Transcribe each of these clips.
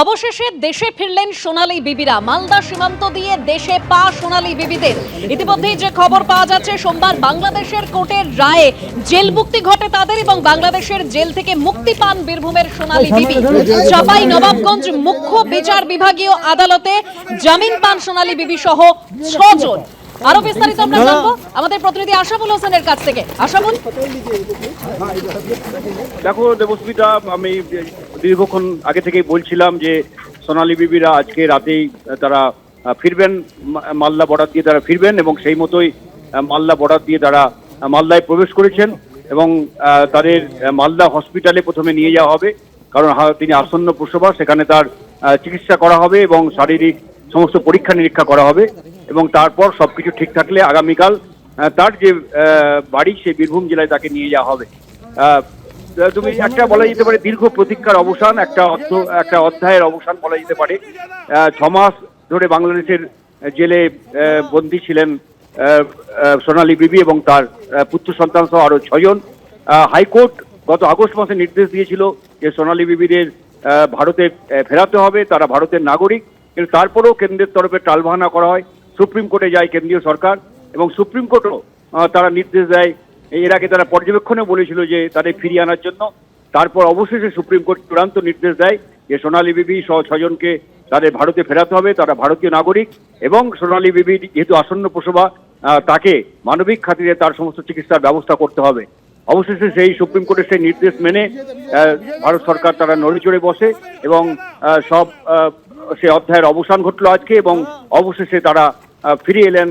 অবশেষে দেশে ফিরলেন সোনালী বিবিরা। মালদা সীমান্ত দিয়ে দেশে পা সোনালী বিবিদের। ইতিমধ্যেই যে খবর পাওয়া যাচ্ছে সোমবার বাংলাদেশের কোর্টের রায়ে জেল মুক্তি ঘটে তাদের এবং বাংলাদেশের জেল থেকে মুক্তি পান বীরভূমের সোনালী বিবি। চাপাই নবাবগঞ্জ মুখ্য বিচার বিভাগীয় আদালতে জামিন পান সোনালী বিবি সহ ছজন। আরও বিস্তারিত আমরা জানব। আমাদের প্রতিনিধি আশাবুল হোসেনের কাছ থেকে। আশাবুল? দেখো দেবস্মিতা আমি দীর্ঘক্ষণ আগে থেকেই বলছিলাম যে সোনালী বিবিরা আজকে রাতেই তারা ফিরবেন, মা- মালদা বর্ডার দিয়ে তারা ফিরবেন এবং সেই মতোই মালদা বর্ডার দিয়ে তারা মালদায় প্রবেশ করেছেন এবং তাদের মালদা হসপিটালে প্রথমে নিয়ে যাওয়া হবে। কারণ তিনি আসন্ন প্রসবা সেখানে তার চিকিৎসা করা হবে এবং শারীরিক সমস্ত পরীক্ষা নিরীক্ষা করা হবে এবং তারপর সবকিছু ঠিক থাকলে আগামীকাল তার যে বাড়ি, সেই বীরভূম জেলায় তাকে নিয়ে যাওয়া হবে। তুমি একটা বলা যেতে পারে দীর্ঘ প্রতীক্ষার অবসান একটা একটা অধ্যায়ের অবসান বলা যেতে পারে। ছমাস ধরে বাংলাদেশের জেলে বন্দী ছিলেন সোনালী বিবি এবং তার পুত্র সন্তান সহ আরও আহ, হাইকোর্ট গত আগস্ট মাসে নির্দেশ দিয়েছিল যে সোনালী বিবিদের ভারতে ফেরাতে হবে তারা ভারতের নাগরিক। কিন্তু তারপরেও কেন্দ্রের তরফে টালবাহানা করা হয়। সুপ্রিম কোর্টে যায় কেন্দ্রীয় সরকার এবং সুপ্রিম কোর্টও তারা নির্দেশ দেয় এর আগে তারা পর্যবেক্ষণে বলেছিল যে তাদের ফিরিয়ে আনার জন্য। তারপর অবশেষে সুপ্রিম কোর্ট চূড়ান্ত নির্দেশ দেয় যে সোনালী বিবি সহ ছজনকে তাদের ভারতে ফেরাতে হবে তারা ভারতীয় নাগরিক এবং সোনালী বিবি যেহেতু আসন্ন প্রসবা তাকে মানবিক খাতিরে তার সমস্ত চিকিৎসার ব্যবস্থা করতে হবে। অবশেষে সেই সুপ্রিম কোর্টের সেই নির্দেশ মেনে ভারত সরকার তারা নড়ে চড়ে বসে এবং সব সে অধ্যায়ের অবসান ঘটলো আজকে এবং অবশেষে তারা আহ, ফিরে এলেন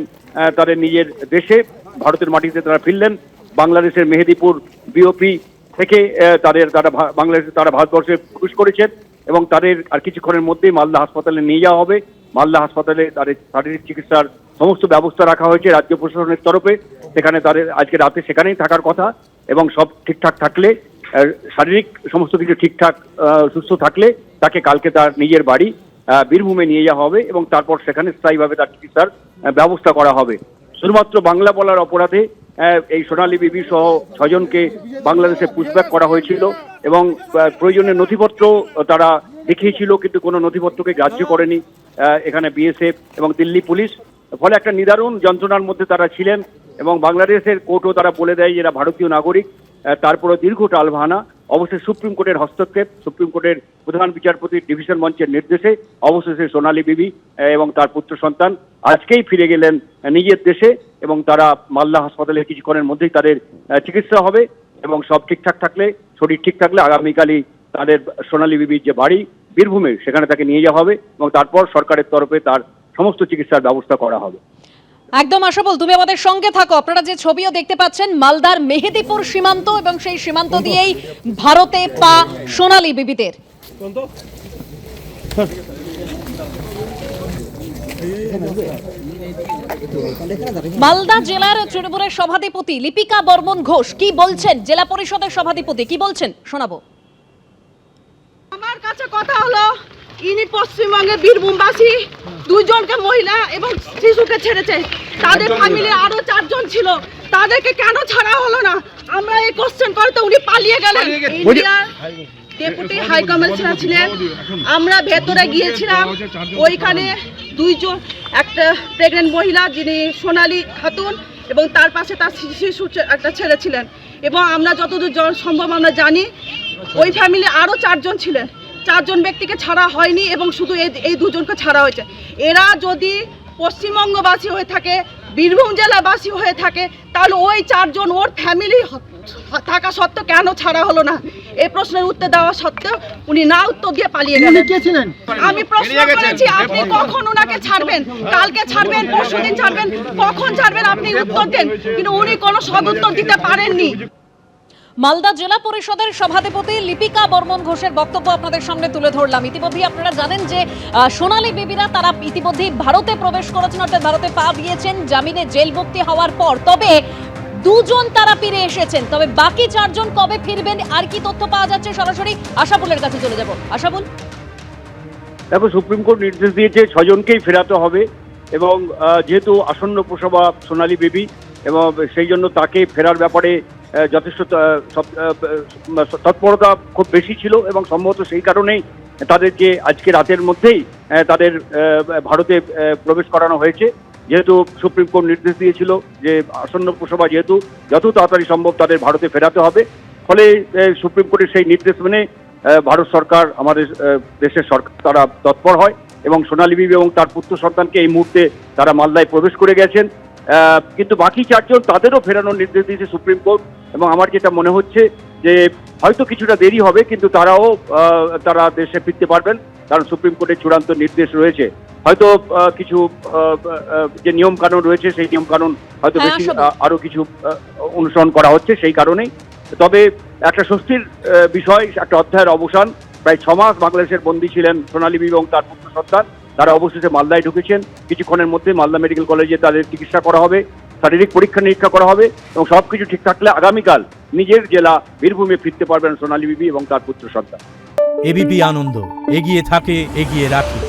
তাদের নিজের দেশে ভারতের মাটিতে তারা ফিরলেন। বাংলাদেশের মেহেদিপুর বিওপি থেকে তাদের তারা বাংলাদেশে, তারা ভারতবর্ষে প্রবেশ করেছেন এবং তাদের আর কিছুক্ষণের মধ্যেই মালদা হাসপাতালে নিয়ে যাওয়া হবে। মালদা হাসপাতালে তাদের শারীরিক চিকিৎসার সমস্ত ব্যবস্থা রাখা হয়েছে রাজ্য প্রশাসনের তরফে। সেখানে তাদের আজকে রাতে সেখানেই থাকার কথা এবং সব ঠিকঠাক থাকলে শারীরিক সমস্ত কিছু ঠিকঠাক সুস্থ থাকলে তাকে কালকে তার নিজের বাড়ি বীরভূমে নিয়ে যাওয়া হবে এবং তারপর সেখানে স্থায়ীভাবে তার চিকিৎসার ব্যবস্থা করা হবে। শুধুমাত্র বাংলা বলার অপরাধে এই সোনালী বিবি সহ ছজনকে বাংলাদেশে পুষব্যাক করা হয়েছিল এবং প্রয়োজনীয় নথিপত্র তারা দেখিয়েছিল, কিন্তু কোনো নথিপত্রকে গ্রাহ্য করেনি এখানে বিএসএফ এবং দিল্লি পুলিশ। ফলে একটা নিদারুণ যন্ত্রণার মধ্যে তারা ছিলেন এবং বাংলাদেশের কোর্টও তারা বলে দেয় এরা ভারতীয় নাগরিক তারপরে দীর্ঘ টালভানা অবশ্যই সুপ্রিম কোর্টের হস্তক্ষেপ, সুপ্রিম কোর্টের প্রধান বিচারপতির ডিভিশন মঞ্চের নির্দেশে অবশেষে সোনালী বিবি এবং তার পুত্র সন্তান আজকেই ফিরে গেলেন নিজের দেশে। এবং তারা মালদা হাসপাতালে কিছুক্ষণের মধ্যেই তাদের চিকিৎসা হবে এবং সব ঠিকঠাক থাকলে শরীর ঠিক থাকলে আগামীকালই তাদের সোনালী বিবির যে বাড়ি বীরভূমে সেখানে তাকে নিয়ে যাওয়া হবে এবং তারপর সরকারের তরফে তার সমস্ত চিকিৎসার ব্যবস্থা করা হবে। একদম আশাবল তুমি আমাদের সঙ্গে থাকো। আপনারা যে ছবিও দেখতে পাচ্ছেন মালদার মেহেদিপুর সীমান্ত এবং সেই সীমান্ত দিয়েই ভারতে পা সোনালী বিবিদের। মালদা জেলার তৃণমূলের সভাধিপতি লিপিকা বর্মন ঘোষ কি বলছেন? জেলা পরিষদের সভাধিপতি কি বলছেন? শোনাবো। আমার কাছে কথা হলো ইনি পশ্চিমবঙ্গের বীরভূমবাসী দুইজনকে মহিলা এবং শিশুকে ছেড়েছে। তাদের ফ্যামিলি আরও চারজন ছিল। তাদেরকে কেন ছাড়া হলো না? আমরা এই কোশ্চেন করে তো উনি পালিয়ে গেলেন। ডেপুটি হাই কমিশনার ছিলেন। আমরা ভেতরে গিয়েছিলাম। ওইখানে দুইজন, একটা প্রেগনেন্ট মহিলা যিনি সোনালি খাতুন এবং তার পাশে তার শিশু একটা ছেলে ছিলেন। এবং আমরা যতদূর সম্ভব আমরা জানি, ওই ফ্যামিলি আরও চারজন ছিলেন। চারজন ব্যক্তিকে ছাড়া হয়নি এবং শুধু এই দুজনকে ছাড়া হয়েছে। এরা যদি পশ্চিমবঙ্গবাসী হয়ে থাকে বীরভূম জেলাবাসী হয়ে থাকে তাহলে ওই চারজন ওর ফ্যামিলি থাকা সত্ত্বেও কেন ছাড়া হলো না? এই প্রশ্নের উত্তর দেওয়া সত্ত্বেও উনি না উত্তর দিয়ে পালিয়ে গেলেন। আমি প্রশ্ন করেছি আপনি কখন ওনাকে ছাড়বেন? কালকে ছাড়বেন পরশুদিন ছাড়বেন কখন ছাড়বেন আপনি উত্তর দেন? কিন্তু উনি কোনো সদুত্তর দিতে পারেননি। মালদা জেলা পরিষদের সভাধিপতি লিপিকা বর্মন ঘোষের বক্তব্য আপনাদের সামনে তুলে ধরলাম। ইতিমধ্যেই আপনারা জানেন যে সোনালী বিবিরা তারা ইতিমধ্যেই ভারতে প্রবেশ করেছেন, অর্থাৎ ভারতে পা দিয়েছেন, জামিনে জেল মুক্তি হওয়ার পর। তবে দুজন তারা ফিরে এসেছেন, তবে বাকি চারজন কবে ফিরবেন, আর কি তথ্য পাওয়া যাচ্ছে সরাসরি আশাবুলের কাছে চলে যাব। আশাবুল দেখো, সুপ্রিম কোর্ট নির্দেশ দিয়েছে ছজনকেই ফেরাতে হবে এবং যেহেতু আসন্ন প্রসবা সোনালী বেবি, এবং সেই জন্য তাকে ফেরার ব্যাপারে যথেষ্ট তৎপরতা খুব বেশি ছিল এবং সম্ভবত সেই কারণেই তাদেরকে আজকে রাতের মধ্যেই তাদের ভারতে প্রবেশ করানো হয়েছে। যেহেতু সুপ্রিম কোর্ট নির্দেশ দিয়েছিল যে আসন্ন প্রসভা যেহেতু যত তাড়াতাড়ি সম্ভব তাদের ভারতে ফেরাতে হবে। ফলে সুপ্রিম কোর্টের সেই নির্দেশ মেনে ভারত সরকার, আমাদের দেশের সরকার, তারা তৎপর হয় এবং সোনালী বিবি এবং তার পুত্র সন্তানকে এই মুহূর্তে তারা মালদায় প্রবেশ করে গেছেন। কিন্তু বাকি চারজন তাদেরও ফেরানোর নির্দেশ দিয়েছে সুপ্রিম কোর্ট। এবং আমার যেটা মনে হচ্ছে যে হয়তো কিছুটা দেরি হবে কিন্তু তারাও তারা দেশে ফিরতে পারবেন। কারণ সুপ্রিম কোর্টের চূড়ান্ত নির্দেশ রয়েছে। হয়তো কিছু যে নিয়ম কানুন রয়েছে সেই নিয়ম কানুন হয়তো হ্যাঁ, বেশি। আরও কিছু অনুসরণ করা হচ্ছে সেই কারণেই। তবে একটা স্বস্তির বিষয় একটা অধ্যায়ের অবসান। প্রায় ছ মাস বাংলাদেশের বন্দী ছিলেন সোনালী বিবি এবং তার পুত্র সন্তান। তারা অবশেষে মালদায় ঢুকেছেন। কিছুক্ষণের মধ্যে মালদা মেডিকেল কলেজে তাদের চিকিৎসা করা হবে। শারীরিক পরীক্ষা নিরীক্ষা করা হবে এবং সবকিছু ঠিক থাকলে আগামীকাল নিজের জেলা বীরভূমে ফিরতে পারবেন সোনালী বিবি এবং তার পুত্র সন্তান। এবিপি আনন্দ, এগিয়ে থাকে, এগিয়ে রাখে।